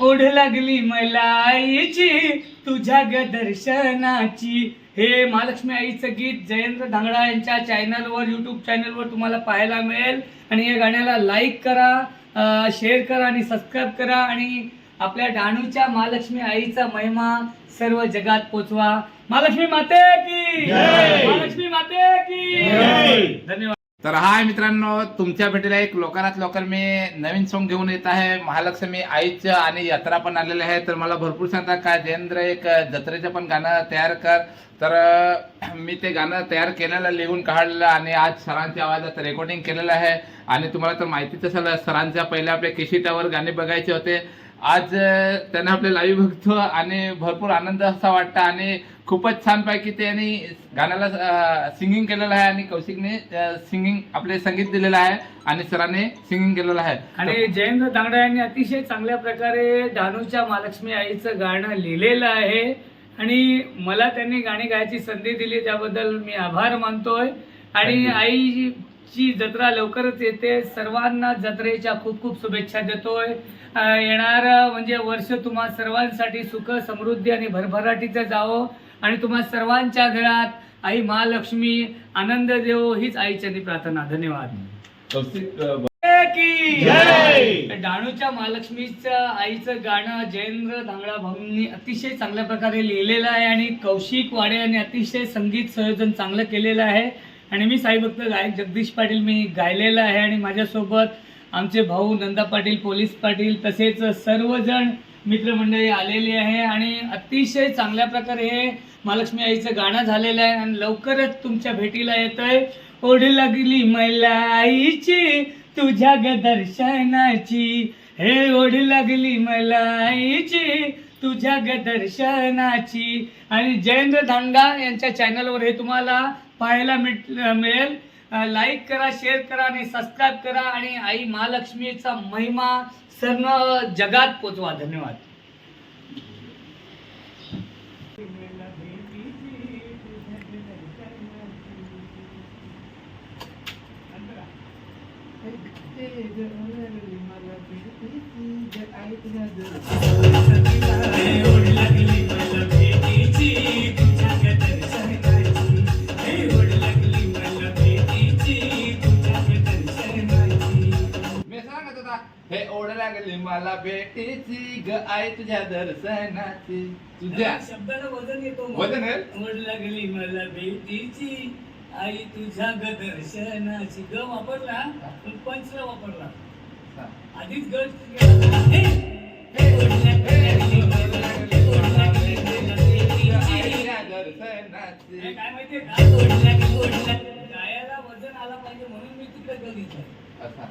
ओढ लागली मला आईची तुझ्या ग दर्शनाची. हे महालक्ष्मी आईचं गीत जयेंद्र धांगडा यांच्या चॅनलवर यूट्यूब चॅनलवर तुम्हाला पाहायला मिळेल. आणि या गाण्याला लाईक करा शेअर करा आणि सबस्क्राईब करा. आणि आपल्या डहाणूच्या महालक्ष्मी आईचा महिमा सर्व जगात पोचवा. महालक्ष्मी माते की. महालक्ष्मी माते की! तर हाय मित्रांनो तुमच्या भेटीला एक लोकांनात लवकर मी नवीन सॉन्ग घेऊन येत आहे. महालक्ष्मी आईचं आणि यात्रा पण आलेल्या आहे. तर मला भरपूर सांगता का? जयेंद्र एक जत्रेचं पण गाणं तयार कर. तर मी ते गाणं तयार केलेलं लिहून काढलेलं आणि आज सरांच्या आवाजात रेकॉर्डिंग केलेलं आहे. आणि तुम्हाला तर माहितीच असेल सरांच्या पहिल्या आपल्या केशिटावर गाणे बघायचे होते. आज त्यांना आपले लाईव्ह बघतो आणि भरपूर आनंद असा वाटतं आणि खूपच छान पैकी त्यांनी गाण्याला सिंगिंग केलेलं आहे आणि कौशिकने सिंगिंग आपले संगीत दिलेलं आहे आणि सरांनी सिंगिंग केलेलं आहे. आणि जयेंद्र दांगडा यांनी अतिशय चांगल्या प्रकारे डहाणूच्या महालक्ष्मी आईचं गाणं लिहिलेलं आहे. आणि मला त्यांनी गाणी गायची संधी दिली त्याबद्दल मी आभार मानतोय. आणि Thank आईची जत्रा लवकरच येते. सर्वांना जत्रेच्या खूप खूप शुभेच्छा देतोय. येणारं म्हणजे वर्ष तुम्हा सर्वांसाठी सुख समृद्धी आणि भरभराटीचं जावं. आणि तुम्हा सर्वांच्या घरात आई महालक्ष्मी आनंद देवो हीच आईच्या प्रार्थना. धन्यवाद. डहाणूच्या महालक्ष्मीचं आईचं गाणं जयेंद्र धांगडा भाऊंनी अतिशय चांगल्या प्रकारे लिहिलेलं आहे आणि कौशिक वाडे यांनी अतिशय संगीत संयोजन चांगलं केलेलं आहे. आणि मी साईभक्त गायक जगदीश पाटील मी गायलेलं आहे आणि माझ्यासोबत आमचे भाऊ नंदा पाटील पोलीस पाटील तसेच सर्वजण मित्रमंडळी आलेली आहे आणि अतिशय चांगल्या प्रकारे हे महालक्ष्मी आईचं गाणं झालेलं आहे आणि लवकरच तुमच्या भेटीला येत आहे ओढ लागली मला आईची तुझ्या ग दर्शनाची. हे ओढ लागली मला आईची तुझ्या ग दर्शनाची. आणि जयेंद्र धांडा यांच्या चॅनलवर हे तुम्हाला पाहायला मिट मिळेल. लाईक करा शेअर करा आणि सबस्क्राईब करा. आणि आई महालक्ष्मीचा महिमा सर्व जगात पोचवा. धन्यवाद. मी लागली मला भेटीची ग आई तुझ्या दर्शनाची. तुझ्या शब्दाला वजन येतो. वजन आहे? ओढ लागली मला भेटीची. आई तुझ्या ग दर्शनाची. ग वापरला? पण पंचला वापरला. आधीच ग केला. हे, ओढ लागली मला ओढ लागली मला भेटीची. आईच्या दर्शनाची. काय माहितीये का? ओढ लागली ओढ लागली. गायाला वजन आला पाहिजे म्हणून मी तिकडे ग घेतलं. असं